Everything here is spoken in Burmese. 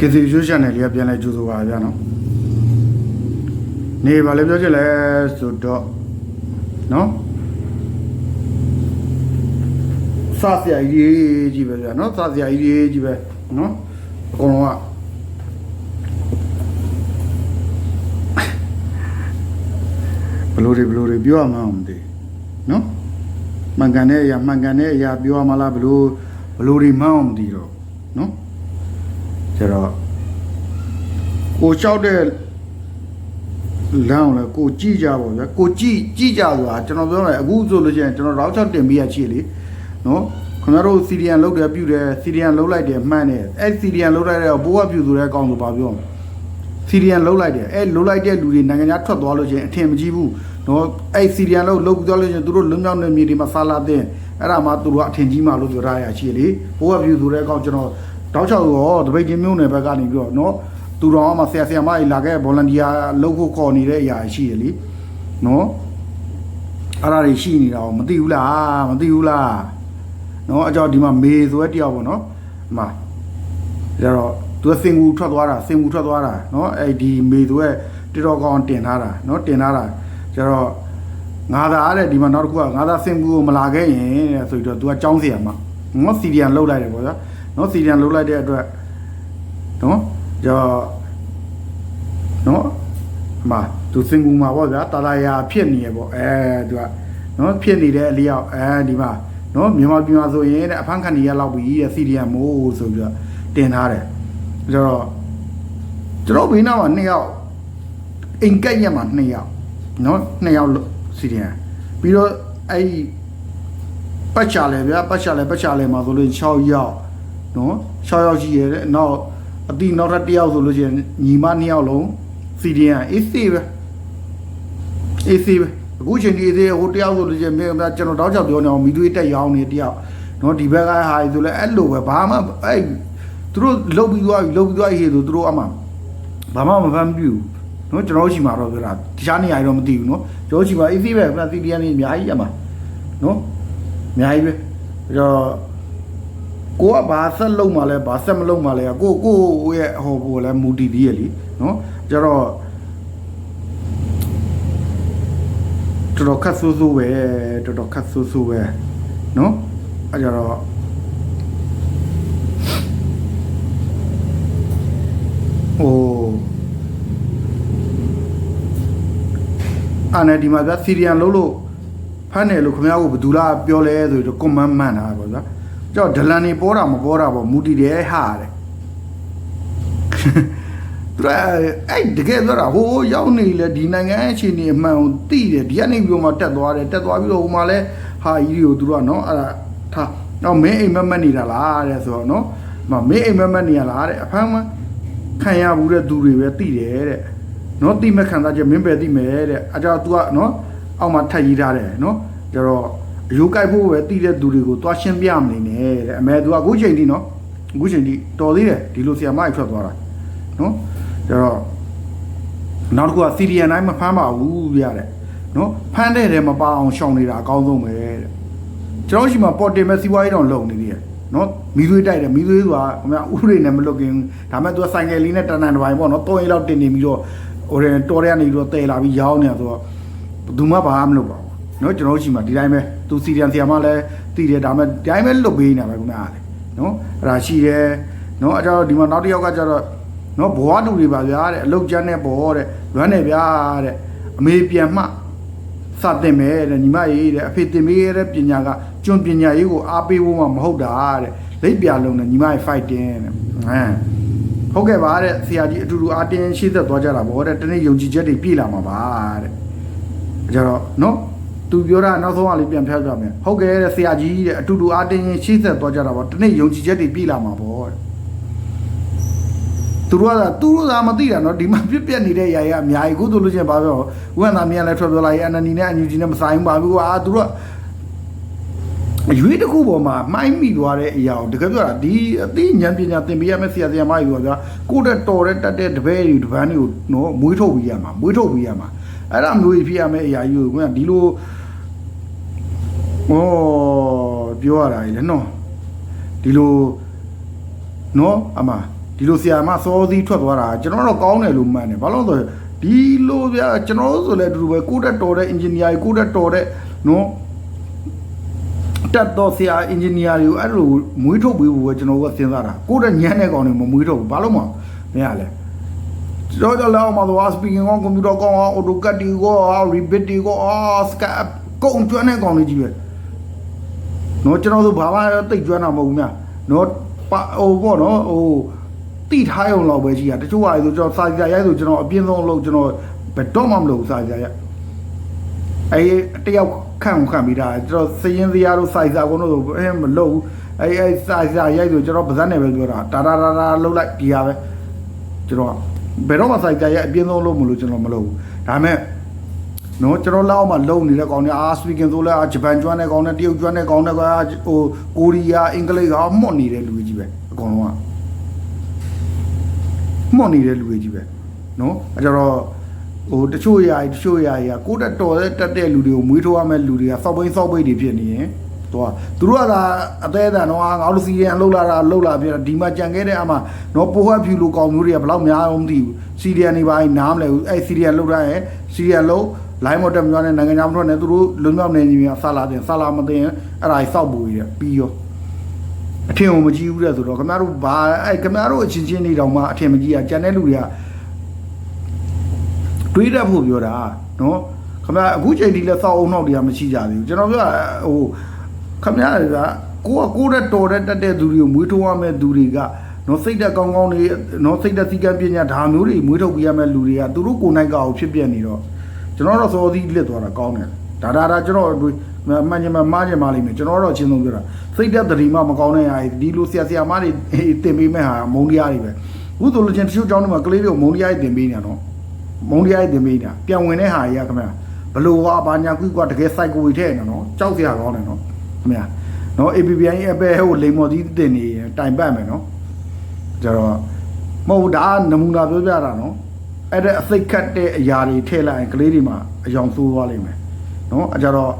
ကေစီရွှေချန်နယ်လေးကပြန်လဲကြိုးဆိုပါဗျာနော်နေပါလေပြောချင်လဲဆိုတော့နော်စဆရာကြီးကြီးပဲဗျာနော်စဆရာကြီးကြီးပဲနော်အကုန်လုံးကဘလို့တွေဘလို့တွေပြောရမှန်းမသိနော်မှန်ကန်တဲ့အရာမှန်ကန်တဲ့အရာပြောရမှလားဘလို့ဘလို့တွေမှန်းအောင်မသိတော့နော် ကျတော့ကိုလျှောက်တဲ့လမ်းကိုလည်းကိုကြည့်ကြပါဗျာကိုကြည့်ကြည့်ကြဆိုတာကျွန်တော်ပြောမယ်အခုဆိုလို့ရှိရင်ကျွန်တော်တော့ချက်တင်ပြီးရချီလေနော်ခင်ဗျားတို့စီရီယန်လုတ်တယ်ပြုတယ်စီရီယန်လုတ်လိုက်တယ်မှန်းတယ်အဲ့စီရီယန်လုတ်လိုက်တဲ့ဘိုးကပြုဆိုတဲ့အကောင်ဆိုပါပြောမယ်စီရီယန်လုတ်လိုက်တယ်အဲ့လုတ်လိုက်တဲ့လူတွေနိုင်ငံခြားထွက်သွားလို့ရှိရင်အထင်မကြီးဘူးနော်အဲ့စီရီယန်လုတ်လုတ်ပြီးသွားလို့ရှိရင်သူတို့လွံ့မြောက်နေမြေတွေမှာဆာလာတဲ့အဲ့ဒါမှသူတို့ကအထင်ကြီးမှလို့ပြောထားရချီလေဘိုးကပြုဆိုတဲ့အကောင်ကျွန်တော် တောက်ချောက်ရောတပိတ်ချင်းမျိုးနယ်ဘက်ကနေပြီးတော့နော်သူတော်မှဆရာဆရာမကြီးလာခဲ့ဗော်လန်တီယာလုတ်ဖို့ခေါ်နေတဲ့အရာရှိရလေနော်အဲ့ဒါတွေရှိနေတာကိုမသိဘူးလားမသိဘူးလားနော်အကြောင်းဒီမှာမေဆိုတဲ့တယောက်ပေါ့နော်ဒီမှာကျတော့သူကစင်ကူထွက်သွားတာစင်ကူထွက်သွားတာနော်အဲ့ဒီမေဆိုရဲ့တတော်ကောင်တင်ထားတာနော်တင်ထားတာကျတော့ငါသာတဲ့ဒီမှာနောက်တစ်ခုကငါသာစင်ကူကိုမလာခဲ့ရင်တဲ့ဆိုပြီးတော့သူကចောင်းเสียမှာနော်စီရီယန်လုတ်လိုက်တယ်ပေါ့ဗျာ နော်စီရီယန်လုတ်လိုက်တဲ့အတွက်နော်ကျတော့နော်အမသူစင်ကူမှာပေါ့ဗျာတာတာယာဖြစ်နေရပေါ့အဲသူကနော်ဖြစ်နေတဲ့အလျောက်အဲဒီမှာနော်မြန်မာပြည်မှာဆိုရင်တဲ့အဖမ်းခံနေရလောက်ပြီတဲ့စီရီယန်မို့ဆိုပြီးတော့တင်ထားတယ်ကျတော့ကျွန်တော်ဘေးနားမှာနှစ်ယောက်အိမ်ကက်ရက်မှာနှစ်ယောက်နော်နှစ်ယောက်စီရီယန်ပြီးတော့အဲ့ဒီပတ်ချလဲဗျာပတ်ချလဲပတ်ချလဲမှာဆိုလို့6ယောက် နော်6ယောက်ရှိရတဲ့နောက်အတိနောက်ထပ်တစ်ယောက်ဆိုလို့ရှိရင်ညီမနှစ်ယောက်လုံးစီရီယန် AC ပဲ AC ပဲအခုချိန်ဒီ AC ဟိုတယောက်ဆိုလို့ရှိရင်မင်းကကျွန်တော်တောက်ချောက်ပြောနေအောင်မိသွေးတက်ရောင်းနေတယောက်နော်ဒီဘက်ကဟာဆိုလဲအဲ့လိုပဲဘာမှအဲ့သူတို့လုတ်ပြီးသွားပြီလုတ်ပြီးသွားပြီဟေ့ဆိုသူတို့အမှဘာမှမဖမ်းပြဘူးနော်ကျွန်တော်ရှိမှာတော့ပြောတာတခြားနေရာတော့မသိဘူးနော်ကျွန်တော်ရှိမှာ AC ပဲခဏ CDN နေအများကြီးအမှနော်အများကြီးပဲအဲ့တော့ ကိုကဘာဆက်လုံးမှလဲဘာဆက်မလုံးမှလဲကိုကိုရဲ့ဟိုဟိုလဲမူတီဒီရလीနော်ကျတော့တော်တော်ခတ်ဆူဆူပဲတော်တော်ခတ်ဆူဆူပဲနော်အဲ့ကြတော့ဟိုအာနေဒီမှာဗျစီရီယန်လုံးလို့ဖမ်းတယ်လို့ခင်ဗျားကိုဘယ်သူလားပြောလဲဆိုတော့ကွန်မန့်မှန်တာပေါ့ဗျာ ကြောက်ဒလန်နေပေါ်တာမပေါ်တာပေါ့မူတီတယ်ဟာတဲ့သူကအဲ့တကယ်ပြောတာဟိုးရောက်နေလေဒီနိုင်ငံအခြေအနေအမှန်ကိုသိတယ်ဒီကနေပြီးတော့မှတက်သွားတယ်တက်သွားပြီးတော့ဟိုမှာလဲဟာကြီးတွေကိုသူတို့ကနော်အဲ့ဒါထားတော့မင်းအိမ်မက်မက်နေတာလားတဲ့ဆိုတော့နော်မမင်းအိမ်မက်မက်နေရလားတဲ့အဖမ်းမခံရဘူးတဲ့သူတွေပဲသိတယ်တဲ့နော်သိမဲ့ခံစားချက်မင်းပဲသိမယ်တဲ့အဲကြောင့် तू ကနော်အောက်မှာထပ်ရေးထားတယ်နော်ကျတော့ အယိုးကြိုက်ဖို့ပဲသိတဲ့သူတွေကိုသွားရှင်းပြမနေနဲ့တဲ့အမေ तू ကအခုချိန်ထိနော်အခုချိန်ထိတော်သေးတယ်ဒီလိုဆီယမကြီးထွက်သွားတာနော်ကျတော့နောက်တစ်ခုကစီရီယန်တိုင်းမဖမ်းပါဘူးပြရတယ်နော်ဖမ်းတဲ့တဲမပါအောင်ရှောင်နေတာအကောင်းဆုံးပဲတဲ့ကျွန်တော်ရှိမှာပေါ်တင်မဲ့စီးပွားရေးတော့လုံနေသေးတယ်နော်မီးသွေးတိုက်တယ်မီးသွေးဆိုတာခင်ဗျာဥရိနဲ့မလွတ်ခင်ဒါမဲ့သူကဆိုင်ကယ်လေးနဲ့တန်တန်တစ်ပိုင်းပေါ့နော်၃ရက်လောက်တင်နေပြီးတော့ဟိုတယ်တော်ရဲကနေပြီးတော့တဲလာပြီးရောင်းနေတာဆိုတော့ဘယ်သူမှဘာမှမလုပ်ပါဘူး နော်ကျွန်တော်ရှိမှာဒီတိုင်းပဲသူစီရီယန်ဆီယာမလည်းတည်တယ်ဒါမဲ့ဒီတိုင်းပဲလွတ်ပေးနေတာပဲခင်ဗျာလေနော်အဲ့ဒါရှိတယ်နော်အဲ့တော့ဒီမှာနောက်တစ်ယောက်ကကျတော့နော်ဘဝတူတွေပါဗျာတဲ့အလုတ်ကျန်းတဲ့ဘောတဲ့လွမ်းနေဗျာတဲ့အမေပြန်မှစတင်မယ်တဲ့ညီမရေးတဲ့အဖေတင်ပေးရတဲ့ပညာကကျွန်းပညာရေးကိုအားပေးဖို့မှမဟုတ်တာတဲ့လက်ပြလုံးနဲ့ညီမရေး fighting တဲ့ဟမ်ဟုတ်ကဲ့ပါတဲ့ဆရာကြီးအတူတူအားတင်းရှိသက်သွားကြတာဗောတဲ့တနေ့ယုံကြည်ချက်တွေပြည့်လာမှာပါတဲ့ကြတော့နော် သူပြောတာနောက်ဆုံးကလေးပြန်ဖျက်ပြမယ်ဟုတ်ကဲ့တဲ့ဆရာကြီးတဲ့အတူတူအားတင်းရှိသက်သွားကြတာဗောတနေ့ယုံကြည်ချက်တွေပြည့်လာမှာဗောတဲ့သူတို့ကသူတို့သာမသိတာနော်ဒီမှာပြစ်ပြက်နေတဲ့ຢာရအများကြီးကိုဆိုလို့ချင်းဘာပြောဥက္ကဋ္ဌမြန်လည်းထွက်ပြောလိုက်အန်နနီနဲ့အန်ယူဂျီနဲ့မဆိုင်ဘူးပါဘူးအာသူတို့ကအရွေးတစ်ခုပေါ်မှာမှိုင်းမိသွားတဲ့အရာကိုတကယ်ပြောတာဒီအသိဉာဏ်ပညာသင်ပေးရမယ့်ဆရာဆရာမကြီးကကိုတဲ့တော်တဲ့တက်တဲ့တပည့်တွေတပန်းတွေကိုနော်မွေးထုတ်ပြီးရမှာမွေးထုတ်ပြီးရမှာအဲ့ဒါမျိုးကြီးဖြစ်ရမယ့်အရာကြီးကိုကဒီလို ဩပြောရတာလေနော်ဒီလိုနော်အမဒီလိုဆရာမစောသီးထွက်သွားတာကျွန်တော်တော့ကောင်းတယ်လို့မှန်တယ်ဘာလို့လဲဆိုတော့ဒီလိုဗျာကျွန်တော်တို့ဆိုလည်းအတူတူပဲကိုတက်တော်တဲ့ engineer ကြီးကိုတက်တော်တဲ့နော်တက်တော့ဆရာအင်ဂျင်နီယာတွေကိုအဲ့လိုမွေးထုတ်ပေးဖို့ပဲကျွန်တော်ကစဉ်းစားတာကိုယ့်တဲ့ညံတဲ့ကောင်တွေမမွေးထုတ်ဘူးဘာလို့မမရလဲကျွန်တော်တို့လည်းအောင်မှာသွား speaking ကောကွန်ပျူတာကော AutoCAD တီကော Revit တီကော Skype ကုန်ကျွမ်းတဲ့ကောင်တွေကြီးပဲ နော်ကျွန်တော်တို့ဘာမှတိတ်ကျွမ်းတာမဟုတ်ဘူးများနော်ပါဟိုပေါ့နော်ဟိုတိထားရုံလောက်ပဲကြီးอ่ะတချို့ဟာဆိုကျွန်တော်စာကြရိုက်ဆိုကျွန်တော်အပြင်းဆုံးလို့ကျွန်တော်ဘယ်တော့မှမလုပ်ဘူးစာကြရိုက်အဲတယောက်ခန့်ကိုခန့်ပြီးတာကျွန်တော်စရင်စရာတို့စိုက်စာကုန်တို့ဆိုအဲမလုပ်ဘူးအဲအဲစိုက်စာရိုက်ဆိုကျွန်တော်ပါဇက်နဲ့ပဲပြောတာတာတာတာတာလှုပ်လိုက်ဒီဟာပဲကျွန်တော်ဘယ်တော့မှစိုက်စာရိုက်အပြင်းဆုံးလုပ်မလို့ကျွန်တော်မလုပ်ဘူးဒါပေမဲ့ နော်ကျွန်တော်လောက်မှလုံနေတဲ့ကောင်တွေအာစပီကင်ဆိုလဲအာဂျပန်ကျွမ်းတဲ့ကောင်တွေတရုတ်ကျွမ်းတဲ့ကောင်တွေကဟိုကိုရီးယားအင်္ဂလိပ်ကမွတ်နေတဲ့လူကြီးပဲအကုန်လုံးကမွတ်နေတဲ့လူကြီးပဲနော်အဲကြတော့ဟိုတချို့ຢာကြီးတချို့ຢာကြီးကကိုတက်တော်တဲ့တက်တဲ့လူတွေကိုမွေးထိုးရမဲ့လူတွေကစောက်ပိန်းစောက်ပိန်းတွေဖြစ်နေရင်သူကသူတို့ကသာအသေးအတန်တော့ငါတို့စီရန်လှုပ်လာတာလှုပ်လာပြတာဒီမှာကြံခဲ့တဲ့အမှတော့ပိုးဟပ်ဖြူလိုကောင်မျိုးတွေကဘယ်လောက်များအောင်မသိဘူးစီရီယန်နေပါနားမလဲဘူးအဲ့စီရီယန်လှုပ်ထားရင် စီရီယန်လှုပ်လိုင်းမော်တက်မျိုးနဲ့နိုင်ငံခြားမထွက်နဲ့သူတို့လုံမြောက်နေကြီးများဆလာတင်ဆလာမတင်အဲ့ဒါကြီးစောက်ပူကြီးပြီးရောအထင်ကိုမကြည့်ဘူးတဲ့ဆိုတော့ခင်ဗျားတို့ဘာအဲ့ခင်ဗျားတို့အချင်းချင်းနေတောင်မှအထင်မကြီးอ่ะကြံတဲ့လူတွေကတွေးတတ်ဖို့ပြောတာနော်ခမအခုချိန်ထိလည်းစောက်အောင်နောက်တရားမရှိကြသေးဘူးကျွန်တော်ပြောတာဟိုခမရကကိုကကိုတဲ့တော်တဲ့တက်တဲ့သူတွေကိုမွေးထိုးရမယ့်သူတွေက နော်စိတ်တက်ကောင်းကောင်းနေနော်စိတ်တက်စီကံပညာဒါမျိုးတွေမွေးထုတ်ပြရမယ့်လူတွေကသူတို့ကိုယ်နိုင်ကောက်ဖြစ်ပြနေတော့ကျွန်တော်တော့စောသီးလစ်သွားတာကောင်းတယ်ဒါဒါဒါကျွန်တော်တို့မှန်ချင်မှမားချင်ပါလိမ့်မယ်ကျွန်တော်တော့အချင်းဆုံးပြောတာစိတ်တက်တတိမမကောင်းတဲ့ဟာဒီလိုဆရာဆရာမတွေတင်ပေးမဲ့ဟာမုံတရားတွေပဲအခုဆိုလို့ချင်းတချို့ကျောင်းတွေမှာကလေးတွေကိုမုံတရားတွေတင်ပေးနေတော့မုံတရားတင်မိတာပြန်ဝင်တဲ့ဟာကြီးကခင်ဗျာဘလို့ကဘာညာကွီကွာတကယ် psycho တွေထဲနေနော်ကြောက်စရာကောင်းတယ်နော်ခင်ဗျာနော် APPI အပဲဟိုလိမ်မော်သီးတင်နေရင်တိုင်ပတ်မယ်နော် ကြတော့မဟုတ်ဒါနမူနာပြောပြတာနော်အဲ့ဒါအစိတ်ခတ်တဲ့အရာတွေထည့်လိုက်ရင်ကလေးတွေမှာအယောင်ဆိုးသွားလိမ့်မယ်နော်အကြတော့